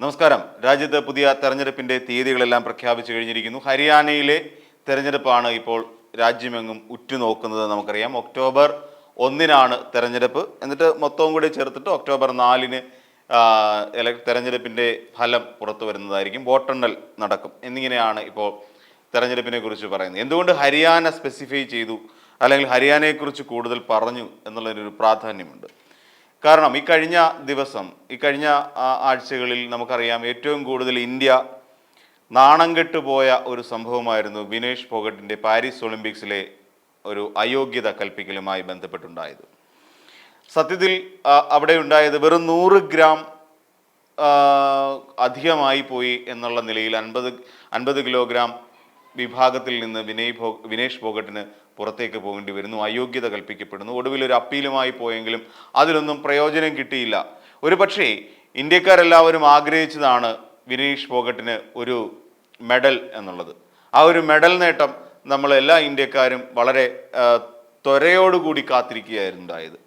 നമസ്കാരം. രാജ്യത്ത് പുതിയ തെരഞ്ഞെടുപ്പിന്റെ തീയതികളെല്ലാം പ്രഖ്യാപിച്ചു കഴിഞ്ഞിരിക്കുന്നു. ഹരിയാനയിലെ തെരഞ്ഞെടുപ്പാണ് ഇപ്പോൾ രാജ്യമെങ്ങും ഉറ്റുനോക്കുന്നത് നമുക്കറിയാം. ഒക്ടോബർ ഒന്നിനാണ് തെരഞ്ഞെടുപ്പ്. എന്നിട്ട് മൊത്തവും കൂടി ചേർത്തിട്ട് ഒക്ടോബർ നാലിന് തെരഞ്ഞെടുപ്പിന്റെ ഫലം പുറത്തു വരുന്നതായിരിക്കും. വോട്ടെണ്ണൽ നടക്കും. എന്നിങ്ങനെയാണ് ഇപ്പോൾ തെരഞ്ഞെടുപ്പിനെ കുറിച്ച് പറയുന്നത്. എന്തുകൊണ്ട് ഹരിയാന സ്പെസിഫൈ ചെയ്തു? അല്ലെങ്കിൽ ഹരിയാനയെക്കുറിച്ച് കൂടുതൽ പറഞ്ഞു എന്നുള്ളതിനൊരു പ്രാധാന്യമുണ്ട്. കാരണം ഈ കഴിഞ്ഞ ദിവസം ഈ കഴിഞ്ഞ ആഴ്ചകളിൽ നമുക്കറിയാം ഏറ്റവും കൂടുതൽ ഇന്ത്യ നാണം കെട്ടുപോയ ഒരു സംഭവമായിരുന്നു വിനേഷ് ഫോഗട്ടിന്റെ പാരീസ് ഒളിമ്പിക്സിലെ ഒരു അയോഗ്യത കൽപ്പിക്കലുമായി ബന്ധപ്പെട്ടുണ്ടായത്. സത്യത്തിൽ അവിടെ ഉണ്ടായത് വെറും നൂറ് ഗ്രാം അധികമായി പോയി എന്നുള്ള നിലയിൽ അൻപത് അൻപത് കിലോഗ്രാം വിഭാഗത്തിൽ നിന്ന് വിനയ് ഭോ വിനേഷ് ഫോഗട്ടിന് പുറത്തേക്ക് പോകേണ്ടി വരുന്നു അയോഗ്യത കൽപ്പിക്കപ്പെടുന്നു. ഒടുവിൽ ഒരു അപ്പീലുമായി പോയെങ്കിലും അതിലൊന്നും പ്രയോജനം കിട്ടിയില്ല. ഒരു പക്ഷേ ഇന്ത്യക്കാരെല്ലാവരും ആഗ്രഹിച്ചതാണ് വിനീഷ് ഫോഗട്ടിന് ഒരു മെഡൽ എന്നുള്ളത്. ആ ഒരു മെഡൽ നേട്ടം നമ്മൾ എല്ലാ ഇന്ത്യക്കാരും വളരെ ത്വരയോടുകൂടി കാത്തിരിക്കുകയായിരുന്നു ഉണ്ടായത്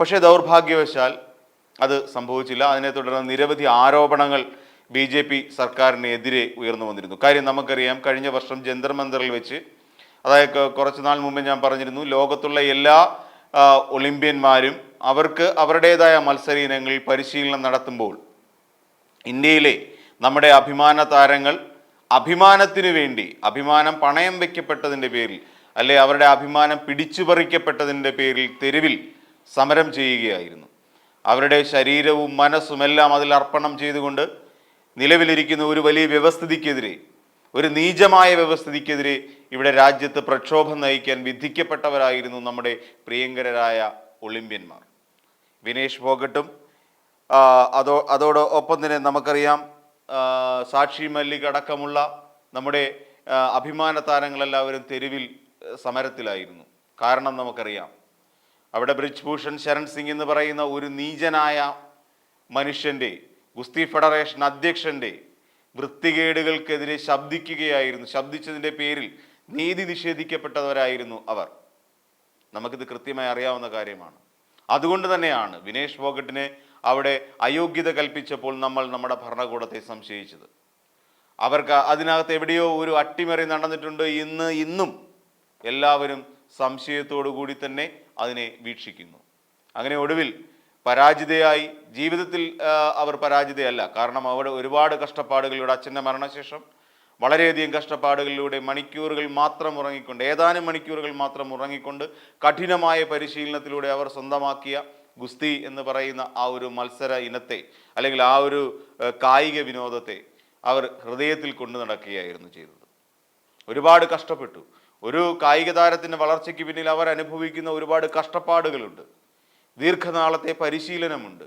പക്ഷേ ദൗർഭാഗ്യവശാൽ അത് സംഭവിച്ചില്ല. അതിനെ തുടർന്ന് നിരവധി ആരോപണങ്ങൾ ബി ജെ പി സർക്കാരിനെതിരെ ഉയർന്നു വന്നിരുന്നു. കാര്യം നമുക്കറിയാം കഴിഞ്ഞ വർഷം ജന്തർ മന്ദറിൽ വെച്ച് അതായത് കുറച്ച് നാൾ മുമ്പ് ഞാൻ പറഞ്ഞിരുന്നു ലോകത്തുള്ള എല്ലാ ഒളിമ്പ്യന്മാരും അവർക്ക് അവരുടേതായ മത്സര ഇനങ്ങളിൽ പരിശീലനം നടത്തുമ്പോൾ ഇന്ത്യയിലെ നമ്മുടെ അഭിമാന താരങ്ങൾ അഭിമാനത്തിന് വേണ്ടി അഭിമാനം പണയം വെക്കപ്പെട്ടതിന്റെ പേരിൽ അല്ലെ അവരുടെ അഭിമാനം പിടിച്ചുപറിക്കപ്പെട്ടതിന്റെ പേരിൽ തെരുവിൽ സമരം ചെയ്യുകയായിരുന്നു. അവരുടെ ശരീരവും മനസ്സും എല്ലാം അതിൽ അർപ്പണം ചെയ്തുകൊണ്ട് നിലവിലിരിക്കുന്ന ഒരു വലിയ വ്യവസ്ഥിതിക്കെതിരെ ഒരു നീചമായ വ്യവസ്ഥിതിക്കെതിരെ ഇവിടെ രാജ്യത്ത് പ്രക്ഷോഭം നയിക്കാൻ വിധിക്കപ്പെട്ടവരായിരുന്നു നമ്മുടെ പ്രിയങ്കരരായ ഒളിമ്പ്യന്മാർ. വിനേഷ് ഫോഗട്ടും അതോ അതോടൊപ്പം തന്നെ നമുക്കറിയാം സാക്ഷി മല്ലിക് അടക്കമുള്ള നമ്മുടെ അഭിമാന താരങ്ങളെല്ലാവരും തെരുവിൽ സമരത്തിലായിരുന്നു. കാരണം നമുക്കറിയാം അവിടെ ബ്രിജ് ഭൂഷൺ ശരൺ സിംഗ് എന്ന് പറയുന്ന ഒരു നീചനായ മനുഷ്യന്റെ ഗുസ്തി ഫെഡറേഷൻ അധ്യക്ഷന്റെ വൃത്തികേടുകൾക്കെതിരെ ശബ്ദിക്കുകയായിരുന്നു. ശബ്ദിച്ചതിന്റെ പേരിൽ നീതി നിഷേധിക്കപ്പെട്ടവരായിരുന്നു അവർ. നമുക്കിത് കൃത്യമായി അറിയാവുന്ന കാര്യമാണ്. അതുകൊണ്ട് തന്നെയാണ് വിനേഷ് ഫോഗട്ടിനെ അവിടെ അയോഗ്യത കൽപ്പിച്ചപ്പോൾ നമ്മൾ നമ്മുടെ ഭരണകൂടത്തെ സംശയിച്ചത്. അവർക്ക് അതിനകത്ത് എവിടെയോ ഒരു അട്ടിമറി നടന്നിട്ടുണ്ട്. ഇന്ന് ഇന്നും എല്ലാവരും സംശയത്തോടു കൂടി തന്നെ അതിനെ വീക്ഷിക്കുന്നു. അങ്ങനെ ഒടുവിൽ പരാജിതയായി ജീവിതത്തിൽ അവർ പരാജിതയല്ല. കാരണം അവിടെ ഒരുപാട് കഷ്ടപ്പാടുകളിലൂടെ അച്ഛന്റെ മരണശേഷം വളരെയധികം കഷ്ടപ്പാടുകളിലൂടെ മണിക്കൂറുകൾ മാത്രം ഉറങ്ങിക്കൊണ്ട് ഏതാനും മണിക്കൂറുകൾ മാത്രം ഉറങ്ങിക്കൊണ്ട് കഠിനമായ പരിശീലനത്തിലൂടെ അവർ സ്വന്തമാക്കിയ ഗുസ്തി എന്ന് പറയുന്ന ആ ഒരു മത്സര ഇനത്തെ അല്ലെങ്കിൽ ആ ഒരു കായിക വിനോദത്തെ അവർ ഹൃദയത്തിൽ കൊണ്ടു നടക്കുകയായിരുന്നു ചെയ്തത്. ഒരുപാട് കഷ്ടപ്പെട്ടു. ഒരു കായിക താരത്തിന്റെ വളർച്ചയ്ക്ക് പിന്നിൽ അവർ അനുഭവിക്കുന്ന ഒരുപാട് കഷ്ടപ്പാടുകളുണ്ട്. ദീർഘനാളത്തെ പരിശീലനമുണ്ട്.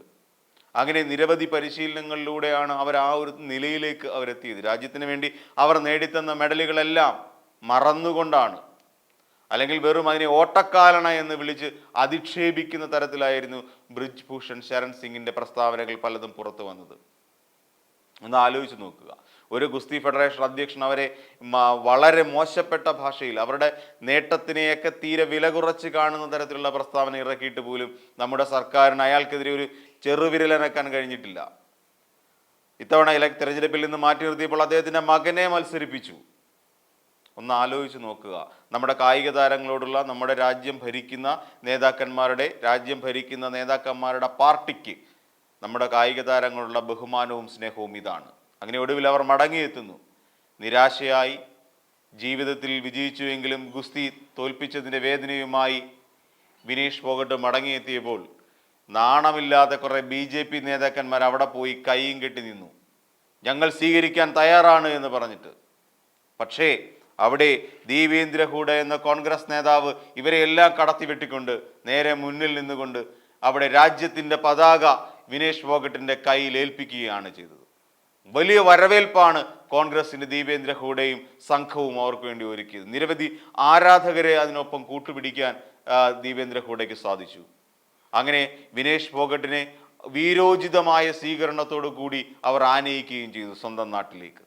അങ്ങനെ നിരവധി പരിശീലനങ്ങളിലൂടെയാണ് അവർ ആ ഒരു നിലയിലേക്ക് അവരെത്തിയത്. രാജ്യത്തിന് വേണ്ടി അവർ നേടിത്തന്ന മെഡലുകളെല്ലാം മറന്നുകൊണ്ടാണ്. അല്ലെങ്കിൽ വെറും അതിനെ ഓട്ടക്കാലണ എന്ന് വിളിച്ച് അധിക്ഷേപിക്കുന്ന തരത്തിലായിരുന്നു ബ്രിജ് ഭൂഷൺ ശരൺ സിംഗിന്റെ പ്രസ്താവനകൾ പലതും പുറത്തു വന്നത്. ഒന്ന് ആലോചിച്ച് നോക്കുക. ഒരു ഗുസ്തി ഫെഡറേഷൻ അധ്യക്ഷൻ അവരെ വളരെ മോശപ്പെട്ട ഭാഷയിൽ അവരുടെ നേട്ടത്തിനെയൊക്കെ തീരെ വില കുറച്ച് കാണുന്ന തരത്തിലുള്ള പ്രസ്താവന ഇറക്കിയിട്ട് പോലും നമ്മുടെ സർക്കാരിന് അയാൾക്കെതിരെ ഒരു ചെറുവിരലനക്കാൻ കഴിഞ്ഞിട്ടില്ല. ഇത്തവണ ഇല തെരഞ്ഞെടുപ്പിൽ നിന്ന് മാറ്റി നിർത്തിയപ്പോൾ അദ്ദേഹത്തിന്റെ മകനെ മത്സരിപ്പിച്ചു. ഒന്ന് ആലോചിച്ച് നോക്കുക. നമ്മുടെ കായിക താരങ്ങളോടുള്ള നമ്മുടെ രാജ്യം ഭരിക്കുന്ന നേതാക്കന്മാരുടെ രാജ്യം ഭരിക്കുന്ന നേതാക്കന്മാരുടെ പാർട്ടിക്ക് നമ്മുടെ കായിക താരങ്ങളുള്ള ബഹുമാനവും സ്നേഹവും ഇതാണ്. അങ്ങനെ ഒടുവിൽ അവർ മടങ്ങിയെത്തുന്നു. നിരാശയായി ജീവിതത്തിൽ വിജയിച്ചുവെങ്കിലും ഗുസ്തി തോൽപ്പിച്ചതിന്റെ വേദനയുമായി വിനീഷ് ഫോഗട്ട് മടങ്ങിയെത്തിയപ്പോൾ നാണമില്ലാതെ കുറേ ബി ജെ പി നേതാക്കന്മാർ അവിടെ പോയി കൈയും കെട്ടി നിന്നു. ഞങ്ങൾ സ്വീകരിക്കാൻ തയ്യാറാണ് എന്ന് പറഞ്ഞിട്ട്. പക്ഷേ അവിടെ ദീപേന്ദ്ര ഹൂഡ എന്ന കോൺഗ്രസ് നേതാവ് ഇവരെ എല്ലാം കടത്തി വെട്ടിക്കൊണ്ട് നേരെ മുന്നിൽ നിന്നുകൊണ്ട് അവിടെ രാജ്യത്തിന്റെ പതാക വിനേഷ് ഫോഗട്ടിന്റെ കയ്യിൽ ഏൽപ്പിക്കുകയാണ് ചെയ്തത്. വലിയ വരവേൽപ്പാണ് കോൺഗ്രസിന് ദീപേന്ദ്ര ഹൂഡയും സംഘവും അവർക്ക് വേണ്ടി ഒരുക്കിയത്. നിരവധി ആരാധകരെ അതിനൊപ്പം കൂട്ടുപിടിക്കാൻ ദീപേന്ദ്ര ഹൂഡയ്ക്ക് സാധിച്ചു. അങ്ങനെ വിനേഷ് ഫോഗട്ടിനെ വീരോചിതമായ സ്വീകരണത്തോടു കൂടി അവർ ആനയിക്കുകയും ചെയ്തു സ്വന്തം നാട്ടിലേക്ക്.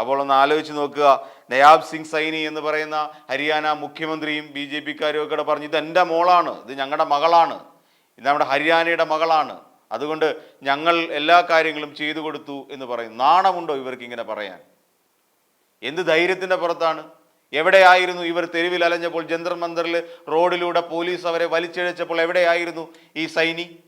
അപ്പോൾ ഒന്ന് ആലോചിച്ച് നോക്കുക. നയാബ് സിംഗ് സൈനി എന്ന് പറയുന്ന ഹരിയാന മുഖ്യമന്ത്രിയും ബി ജെ പിക്കാരും ഒക്കെ പറഞ്ഞു ഇത് എന്റെ മോളാണ്. ഇത് ഞങ്ങളുടെ മകളാണ്. ഇത് നമ്മുടെ ഹരിയാനയുടെ മകളാണ്. അതുകൊണ്ട് ഞങ്ങൾ എല്ലാ കാര്യങ്ങളും ചെയ്തു കൊടുത്തു എന്ന് പറയും. നാണമുണ്ടോ ഇവർക്ക് ഇങ്ങനെ പറയാൻ? എന്ത് ധൈര്യത്തിന്റെ പുറത്താണ്? എവിടെയായിരുന്നു ഇവർ തെരുവിൽ അലഞ്ഞപ്പോൾ ജന്തർ മന്ദറിൽ റോഡിലൂടെ പോലീസ് അവരെ വലിച്ചിഴച്ചപ്പോൾ എവിടെയായിരുന്നു ഈ സൈനി?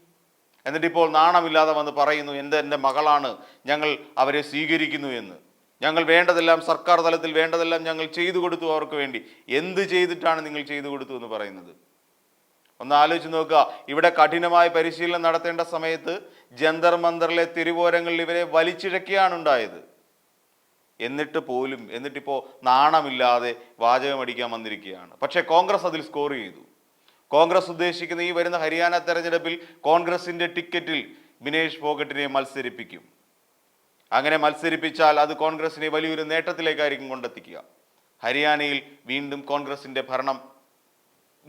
എന്നിട്ടിപ്പോൾ നാണമില്ലാതെ വന്ന് പറയുന്നു എന്റെ എന്റെ മകളാണ്. ഞങ്ങൾ അവരെ സ്വീകരിക്കുന്നു എന്ന്. ഞങ്ങൾ വേണ്ടതെല്ലാം സർക്കാർ തലത്തിൽ വേണ്ടതെല്ലാം ഞങ്ങൾ ചെയ്തു കൊടുത്തു അവർക്ക് വേണ്ടി. എന്ത് ചെയ്തിട്ടാണ് നിങ്ങൾ ചെയ്തു കൊടുത്തു എന്ന് പറയുന്നത്? ഒന്ന് ആലോചിച്ച് നോക്കുക. ഇവിടെ കഠിനമായ പരിശീലനം നടത്തേണ്ട സമയത്ത് ജന്തർ മന്ദറിലെ തിരുവോരങ്ങളിൽ ഇവരെ വലിച്ചിഴക്കുകയാണ് ഉണ്ടായത്. എന്നിട്ട് പോലും എന്നിട്ടിപ്പോൾ നാണമില്ലാതെ വാചകമടിക്കാൻ വന്നിരിക്കുകയാണ്. പക്ഷേ കോൺഗ്രസ് അതിൽ സ്കോർ ചെയ്തു. കോൺഗ്രസ് ഉദ്ദേശിക്കുന്ന ഈ വരുന്ന ഹരിയാന തെരഞ്ഞെടുപ്പിൽ കോൺഗ്രസിന്റെ ടിക്കറ്റിൽ ബിനേഷ് ഫോഗട്ടിനെ മത്സരിപ്പിക്കും. അങ്ങനെ മത്സരിപ്പിച്ചാൽ അത് കോൺഗ്രസിനെ വലിയൊരു നേട്ടത്തിലേക്കായിരിക്കും കൊണ്ടെത്തിക്കുക. ഹരിയാനയിൽ വീണ്ടും കോൺഗ്രസിന്റെ ഭരണം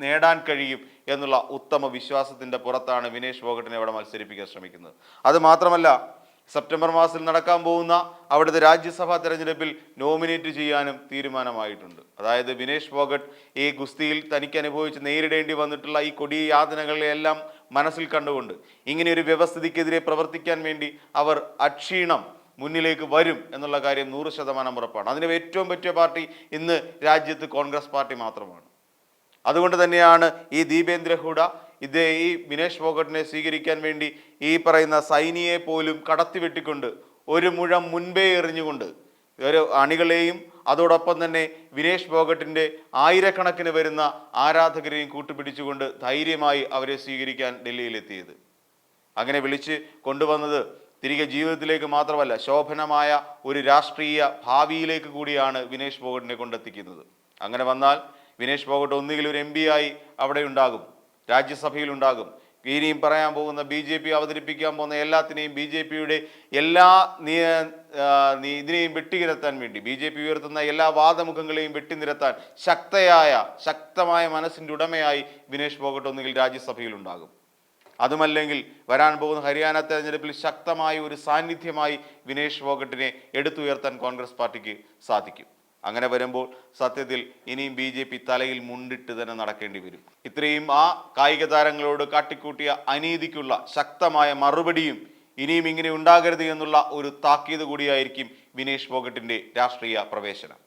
നേടാൻ കഴിയും എന്നുള്ള ഉത്തമ വിശ്വാസത്തിന്റെ പുറത്താണ് വിനേഷ് ഫോഗട്ടിനെ അവിടെ മത്സരിപ്പിക്കാൻ ശ്രമിക്കുന്നത്. അത് മാത്രമല്ല സെപ്റ്റംബർ മാസത്തിൽ നടക്കാൻ പോകുന്ന അവിടുത്തെ രാജ്യസഭാ തെരഞ്ഞെടുപ്പിൽ നോമിനേറ്റ് ചെയ്യാനും തീരുമാനമായിട്ടുണ്ട്. അതായത് വിനേഷ് ഫോഗട്ട് ഈ ഗുസ്തിയിൽ തനിക്ക് അനുഭവിച്ച് നേരിടേണ്ടി വന്നിട്ടുള്ള ഈ കൊടിയ യാതനകളെയെല്ലാം മനസ്സിൽ കണ്ടുകൊണ്ട് ഇങ്ങനെ ഒരു വ്യവസ്ഥിതിക്കെതിരെ പ്രവർത്തിക്കാൻ വേണ്ടി അവർ അക്ഷീണം മുന്നിലേക്ക് വരും എന്നുള്ള കാര്യം നൂറ് ശതമാനം ഉറപ്പാണ്. അതിന് ഏറ്റവും പറ്റിയ പാർട്ടി ഇന്ന് രാജ്യത്ത് കോൺഗ്രസ് പാർട്ടി മാത്രമാണ്. അതുകൊണ്ട് തന്നെയാണ് ഈ ദീപേന്ദ്ര ഹൂഡ ഇത് ഈ വിനേഷ് ഫോഗട്ടിനെ സ്വീകരിക്കാൻ വേണ്ടി ഈ പറയുന്ന സൈനിയെ പോലും കടത്തി വെട്ടിക്കൊണ്ട് ഒരു മുഴം മുൻപേ എറിഞ്ഞുകൊണ്ട് ഒരു അണികളെയും അതോടൊപ്പം തന്നെ വിനേഷ് ഫോഗട്ടിന്റെ ആയിരക്കണക്കിന് വരുന്ന ആരാധകരെയും കൂട്ടുപിടിച്ചുകൊണ്ട് ധൈര്യമായി അവരെ സ്വീകരിക്കാൻ ഡൽഹിയിലെത്തിയത്. അങ്ങനെ വിളിച്ച് കൊണ്ടുവന്നത് തിരികെ ജീവിതത്തിലേക്ക് മാത്രമല്ല ശോഭനമായ ഒരു രാഷ്ട്രീയ ഭാവിയിലേക്ക് കൂടിയാണ് വിനേഷ് ഫോഗട്ടിനെ കൊണ്ടെത്തിക്കുന്നത്. അങ്ങനെ വന്നാൽ വിനേഷ് പോകട്ടെ ഒന്നുകിൽ ഒരു എം ആയി അവിടെ ഉണ്ടാകും രാജ്യസഭയിൽ ഉണ്ടാകും. ഇനിയും പറയാൻ പോകുന്ന ബി ജെ പി അവതരിപ്പിക്കാൻ പോകുന്ന എല്ലാത്തിനെയും ബി ജെ പിയുടെ എല്ലാ ഇതിനെയും വെട്ടിനിരത്താൻ വേണ്ടി ബി ജെ പി ഉയർത്തുന്ന എല്ലാ വാദമുഖങ്ങളെയും വെട്ടിനിരത്താൻ ശക്തയായ ശക്തമായ മനസ്സിന്റെ ഉടമയായി വിനേഷ് ഫോഗട്ട് ഒന്നുകിൽ രാജ്യസഭയിൽ ഉണ്ടാകും. അതുമല്ലെങ്കിൽ വരാൻ പോകുന്ന ഹരിയാന തെരഞ്ഞെടുപ്പിൽ ശക്തമായ ഒരു സാന്നിധ്യമായി വിനേഷ് ഫോഗട്ടിനെ എടുത്തുയർത്താൻ കോൺഗ്രസ് പാർട്ടിക്ക് സാധിക്കും. അങ്ങനെ വരുമ്പോൾ സത്യത്തിൽ ഇനിയും ബി ജെ പി തലയിൽ മുണ്ടിട്ട് തന്നെ നടക്കേണ്ടി വരും. ഇത്രയും ആ കായിക താരങ്ങളോട് കാട്ടിക്കൂട്ടിയ അനീതിക്കുള്ള ശക്തമായ മറുപടിയും ഇനിയും ഇങ്ങനെ ഉണ്ടാകരുത് എന്നുള്ള ഒരു താക്കീത് കൂടിയായിരിക്കും വിനേഷ് ഫോഗട്ടിന്റെ രാഷ്ട്രീയ പ്രവേശനം.